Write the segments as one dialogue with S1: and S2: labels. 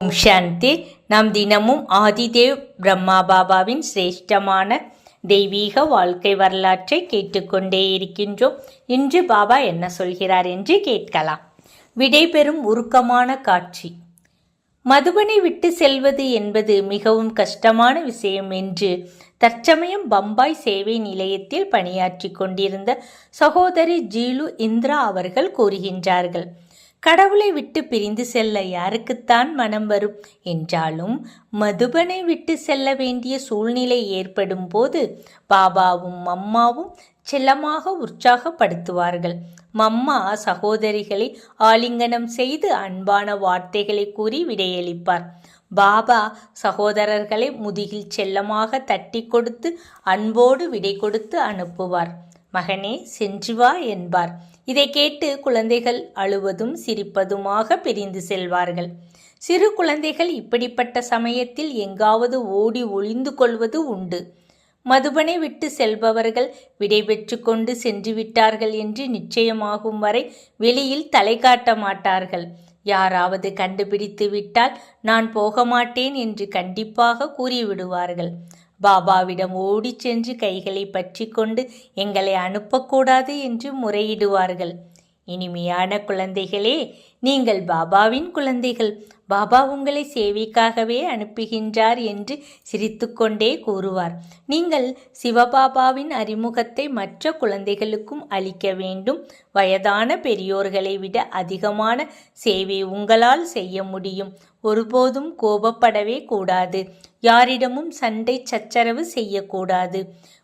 S1: ஓம் சாந்தி. நாம் தினமும் ஆதிதேவ் பிரம்மா பாபாவின் சிரேஷ்டமான தெய்வீக வாழ்க்கை வரலாற்றை கேட்டுக்கொண்டே இருக்கின்றோம். இன்று பாபா என்ன சொல்கிறார் என்று கேட்கலாம். விடைபெறும் உருக்கமான காட்சி. மதுபனை விட்டு செல்வது என்பது மிகவும் கஷ்டமான விஷயம் என்று தற்சமயம் பம்பாய் சேவை நிலையத்தில் பணியாற்றி கொண்டிருந்த சகோதரி ஜீலு இந்திரா அவர்கள் கூறுகின்றார்கள். கடவுளை விட்டு பிரிந்து செல்ல யாருக்குத்தான் மனம் வரும்? என்றாலும் மதுபனை விட்டு செல்ல வேண்டிய சூழ்நிலை ஏற்படும் போது பாபாவும் மம்மாவும் செல்லமாக உற்சாகப்படுத்துவார்கள். மம்மா சகோதரிகளை ஆலிங்கனம் செய்து அன்பான வார்த்தைகளை கூறி விடையளிப்பார். பாபா சகோதரர்களை முதுகில் செல்லமாக தட்டி கொடுத்து அன்போடு விடை கொடுத்து அனுப்புவார். மகனே சென்று வா என்பார். இதை கேட்டு குழந்தைகள் அழுவதும் சிரிப்பதுமாக பிரிந்து செல்வார்கள். சிறு குழந்தைகள் இப்படிப்பட்ட சமயத்தில் எங்காவது ஓடி ஒளிந்து கொள்வது உண்டு. மதுபனை விட்டு செல்பவர்கள் விடைபெற்று கொண்டு சென்று விட்டார்கள் என்று நிச்சயமாகும் வரை வெளியில் தலை காட்ட மாட்டார்கள். யாராவது கண்டுபிடித்து விட்டால் நான் போக மாட்டேன் என்று கண்டிப்பாக கூறிவிடுவார்கள். பாபாவிடம் ஓடிச் சென்று கைகளை பற்றி கொண்டு எங்களை அனுப்பக்கூடாது என்று முறையிடுவார்கள். இனிமையான குழந்தைகளே நீங்கள் பாபாவின் குழந்தைகள். பாபா உங்களை சேவைக்காகவே அனுப்புகின்றார் என்று சிரித்துக்கொண்டே கூறுவார். நீங்கள் சிவபாபாவின் அறிமுகத்தை மற்ற குழந்தைகளுக்கும் அளிக்க வேண்டும். வயதான பெரியோர்களை விட அதிகமான சேவை உங்களால் செய்ய முடியும். ஒருபோதும் கோபப்படவே கூடாது. யாரிடமும் சண்டை சச்சரவு செய்யக்கூடாது.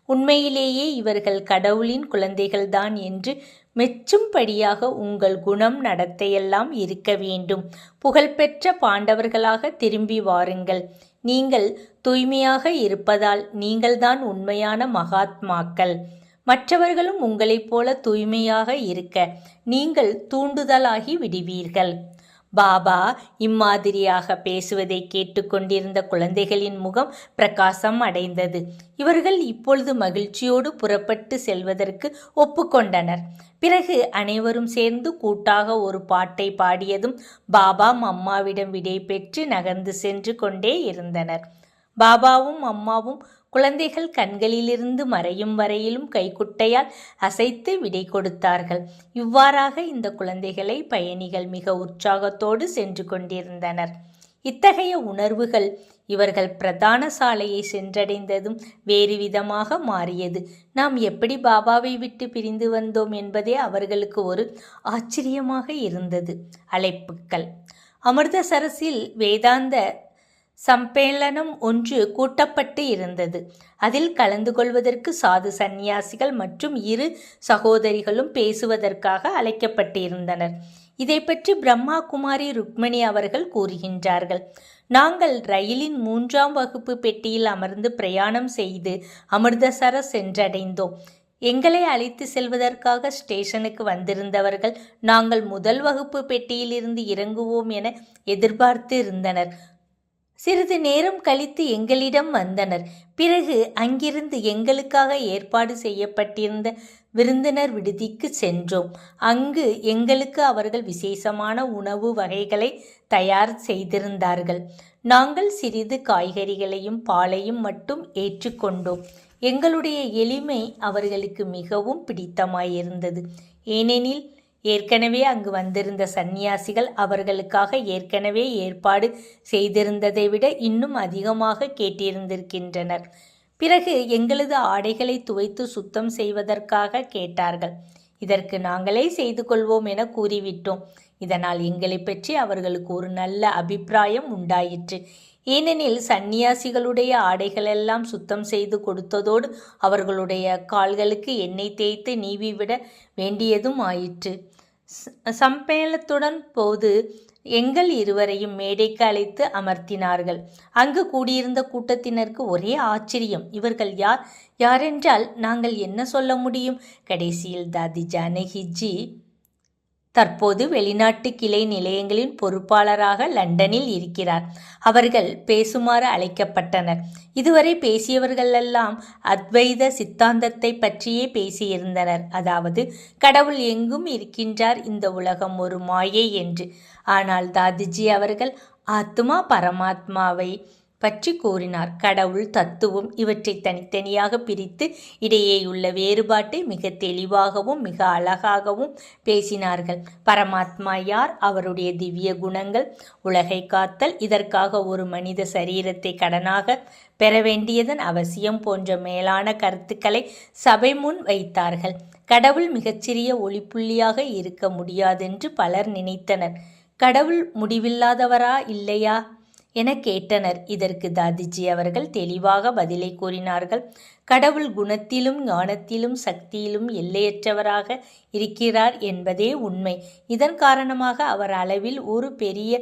S1: உண்மையிலேயே இவர்கள் கடவுளின் குழந்தைகள்தான் என்று மெச்சும்படியாக உங்கள் குணம் நடத்தையெல்லாம் இருக்க வேண்டும். புகழ்பெற்ற பாண்டவர்களாக திரும்பி வாருங்கள். நீங்கள் தூய்மையாக இருப்பதால் நீங்கள்தான் உண்மையான மகாத்மாக்கள். மற்றவர்களும் உங்களைப் போல தூய்மையாக இருக்க நீங்கள் தூண்டுதலாகி விடுவீர்கள். பாபா இம்மாதிரியாக பேசுவதை கேட்டுக்கொண்டிருந்த குழந்தைகளின் முகம் பிரகாசம் அடைந்தது. இவர்கள் இப்பொழுது மகிழ்ச்சியோடு புறப்பட்டு செல்வதற்கு ஒப்புக்கொண்டனர். பிறகு அனைவரும் சேர்ந்து கூட்டாக ஒரு பாட்டை பாடியதும் பாபா அம்மாவிடம் விடை பெற்று நகர்ந்து சென்று கொண்டே இருந்தனர். பாபாவும் அம்மாவும் குழந்தைகள் கண்களிலிருந்து மறையும் வரையிலும் கைக்குட்டையால் அசைத்து விடை கொடுத்தார்கள். இவ்வாறாக இந்த குழந்தைகளை பயணிகள் மிக உற்சாகத்தோடு சென்று கொண்டிருந்தனர். இத்தகைய உணர்வுகள் இவர்கள் பிரதான சாலையை சென்றடைந்ததும் வேறு விதமாக மாறியது. நாம் எப்படி பாபாவை விட்டு பிரிந்து வந்தோம் என்பதே அவர்களுக்கு ஒரு ஆச்சரியமாக இருந்தது. அழைப்புக்கள் அமிர்தசரஸில் வேதாந்த சம்மேளனம் ஒன்று கூட்டப்பட்டு இருந்தது. அதில் கலந்து கொள்வதற்கு சாது சந்நியாசிகள் மற்றும் இரு சகோதரிகளும் பேசுவதற்காக அழைக்கப்பட்டிருந்தனர். இதை பற்றி பிரம்மா குமாரி ருக்மணி அவர்கள் கூறுகின்றார்கள். நாங்கள் ரயிலின் மூன்றாம் வகுப்பு பெட்டியில் அமர்ந்து பிரயாணம் செய்து அமிர்தசர சென்றடைந்தோம். எங்களை அழைத்து செல்வதற்காக ஸ்டேஷனுக்கு வந்திருந்தவர்கள் நாங்கள் முதல் வகுப்பு பெட்டியில் இருந்து இறங்குவோம் என எதிர்பார்த்து இருந்தனர். சிறிது நேரம் கழித்து எங்களிடம் வந்தனர். பிறகு அங்கிருந்து எங்களுக்காக ஏற்பாடு செய்யப்பட்டிருந்த விருந்தினர் விடுதிக்கு சென்றோம். அங்கு எங்களுக்கு அவர்கள் விசேஷமான உணவு வகைகளை தயார் செய்திருந்தார்கள். நாங்கள் சிறிது காய்கறிகளையும் பாலையும் மட்டும் ஏற்றுக்கொண்டோம் எங்களுடைய எளிமை அவர்களுக்கு மிகவும் பிடித்தமாயிருந்தது. ஏனெனில் ஏற்கனவே அங்கு வந்திருந்த சந்நியாசிகள் அவர்களுக்காக ஏற்கனவே ஏற்பாடு செய்திருந்ததை விட இன்னும் அதிகமாக கேட்டிருந்திருக்கின்றனர். பிறகு எங்களது ஆடைகளை துவைத்து சுத்தம் செய்வதற்காக கேட்டார்கள். இதற்கு நாங்களே செய்து கொள்வோம் என கூறிவிட்டோம். இதனால் எங்களை பற்றி அவர்களுக்கு ஒரு நல்ல அபிப்பிராயம் உண்டாயிற்று. ஏனெனில் சந்நியாசிகளுடைய ஆடைகளெல்லாம் சுத்தம் செய்து கொடுத்ததோடு அவர்களுடைய கால்களுக்கு எண்ணெய் தேய்த்து நீவி விட வேண்டியதும் ஆயிற்று. சம்மேளத்துடன் போது எங்கள் இருவரையும் மேடைக்கு அழைத்து அமர்த்தினார்கள். அங்கு கூடியிருந்த கூட்டத்தினருக்கு ஒரே ஆச்சரியம். இவர்கள் யார்? யாரென்றால் நாங்கள் என்ன சொல்ல முடியும்? கடைசியில் தாதி ஜானகிஜி தற்போது வெளிநாட்டு கிளை நிலையங்களின் பொறுப்பாளராக லண்டனில் இருக்கிறார். அவர்கள் பேசுமாறு அழைக்கப்பட்டனர். இதுவரை பேசியவர்களெல்லாம் அத்வைத சித்தாந்தத்தை பற்றியே பேசியிருந்தனர். அதாவது கடவுள் எங்கும் இருக்கின்றார் இந்த உலகம் ஒரு மாயை என்று. ஆனால் தாதிஜி அவர்கள் ஆத்மா பரமாத்மாவை பற்றி கூறினார். கடவுள் தத்துவம் இவற்றை தனித்தனியாக பிரித்து இடையேயுள்ள வேறுபாட்டை மிக தெளிவாகவும் மிக அழகாகவும் பேசினார்கள். பரமாத்மா யார்? அவருடைய திவ்ய குணங்கள். உலகை காத்தல் இதற்காக ஒரு மனித சரீரத்தை கடனாக பெற வேண்டியதன் அவசியம் போன்ற மேலான கருத்துக்களை சபை முன் வைத்தார்கள். கடவுள் மிகச்சிறிய ஒளிப்புள்ளியாக இருக்க முடியாதென்று பலர் நினைத்தனர். கடவுள் முடிவில்லாதவரா இல்லையா? என கேட்டனர். இதற்கு தாதிஜி அவர்கள் தெளிவாக பதிலை கூறினார்கள். கடவுள் குணத்திலும் ஞானத்திலும் சக்தியிலும் எல்லையற்றவராக இருக்கிறார் என்பதே உண்மை. இதன் காரணமாக அவர் அளவில் ஒரு பெரிய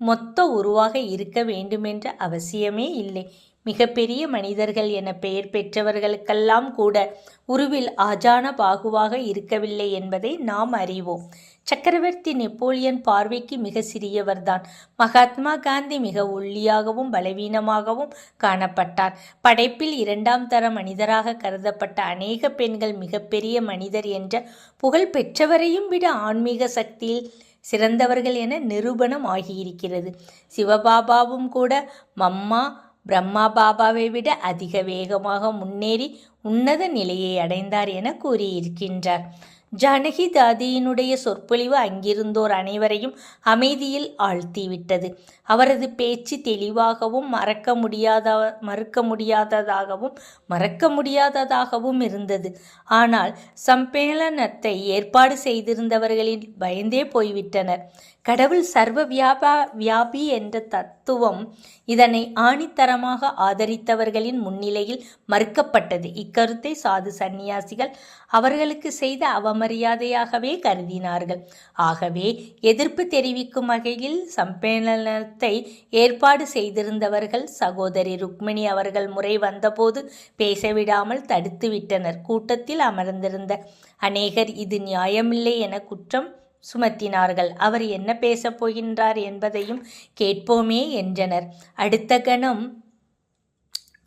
S1: மொத்த உருவாக இருக்க வேண்டுமென்ற அவசியமே இல்லை. மிகப்பெரிய மனிதர்கள் என பெயர் பெற்றவர்களுக்கெல்லாம் கூட உருவில் ஆஜான பாகுவாக இருக்கவில்லை என்பதை நாம் அறிவோம். சக்கரவர்த்தி நெப்போலியன் பார்வைக்கு மிக சிறியவர்தான். மகாத்மா காந்தி மிக ஒல்லியாகவும் பலவீனமாகவும் காணப்பட்டார். படைப்பில் இரண்டாம் தர மனிதராக கருதப்பட்ட அநேக பெண்கள் மிகப்பெரிய மனிதர் என்ற புகழ் பெற்றவரையும் விட ஆன்மீக சக்தியில் சிறந்தவர்கள் என நிரூபணம் ஆகியிருக்கிறது. சிவபாபாவும் கூட மம்மா பிரம்மா பாபாவை விட அதிக வேகமாக முன்னேறி உன்னத நிலையை அடைந்தார் என கூறியிருக்கின்றார். ஜானகி தாதியினுடைய சொற்பொழிவு அங்கிருந்தோர் அனைவரையும் அமைதியில் ஆழ்த்திவிட்டது. அவரது பேச்சு தெளிவாகவும் மறக்க முடியாத மறுக்க முடியாததாகவும் மறக்க முடியாததாகவும் இருந்தது. ஆனால் சம்மேளனத்தை ஏற்பாடு செய்திருந்தவர்களில் பயந்தே போய்விட்டனர். கடவுள் சர்வ வியாபா வியாபி என்ற தத்துவம் இதனை ஆணித்தரமாக ஆதரித்தவர்களின் முன்னிலையில் மறுக்கப்பட்டது. இக்கருத்தை சாது சந்நியாசிகள் அவர்களுக்கு செய்த அவமரியாதையாகவே கருதினார்கள். ஆகவே எதிர்ப்பு தெரிவிக்கும் வகையில் சம்மேளனத்தை ஏற்பாடு செய்திருந்தவர்கள் சகோதரி ருக்மிணி அவர்கள் முறை வந்தபோது பேசவிடாமல் தடுத்துவிட்டனர். கூட்டத்தில் அமர்ந்திருந்த அநேகர் இது நியாயமில்லை என குற்றம் சுமத்தினார்கள். அவர் என்ன பேசப் போகின்றார் என்பதையும் கேட்போமே என்றனர். அடுத்த கணம்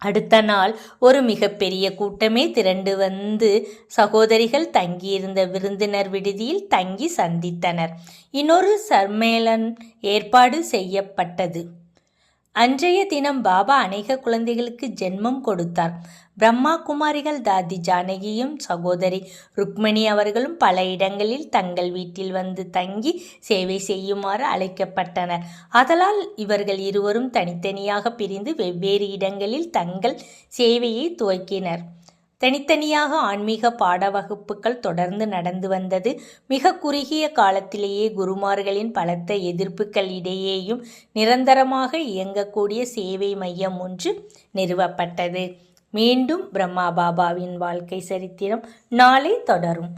S1: அடுத்த நாள் ஒரு மிகப்பெரிய கூட்டமே திரண்டு வந்து சகோதரிகள் தங்கியிருந்த விருந்தினர் விடுதியில் தங்கி சந்தித்தனர். இன்னொரு சம்மேளன் ஏற்பாடு செய்யப்பட்டது. அன்றைய தினம் பாபா அநேக குழந்தைகளுக்கு ஜென்மம் கொடுத்தார். பிரம்மா குமாரிகள் தாதி ஜானகியும் சகோதரி ருக்மணி அவர்களும் பல இடங்களில் தங்கள் வீட்டில் வந்து தங்கி சேவை செய்யுமாறு அழைக்கப்பட்டனர். அதலால் இவர்கள் இருவரும் தனித்தனியாக பிரிந்து வெவ்வேறு இடங்களில் தங்கள் சேவையை துவக்கினர். தனித்தனியாக ஆன்மீக பாட வகுப்புகள் தொடர்ந்து நடந்து வந்தது. மிக குறுகிய காலத்திலேயே குருமார்களின் பலத்த எதிர்ப்புகள் இடையேயும் நிரந்தரமாக இயங்கக்கூடிய சேவை மையம் ஒன்று நிறுவப்பட்டது. மீண்டும் பிரம்மா பாபாவின் வாழ்க்கை சரித்திரம் நாளை தொடரும்.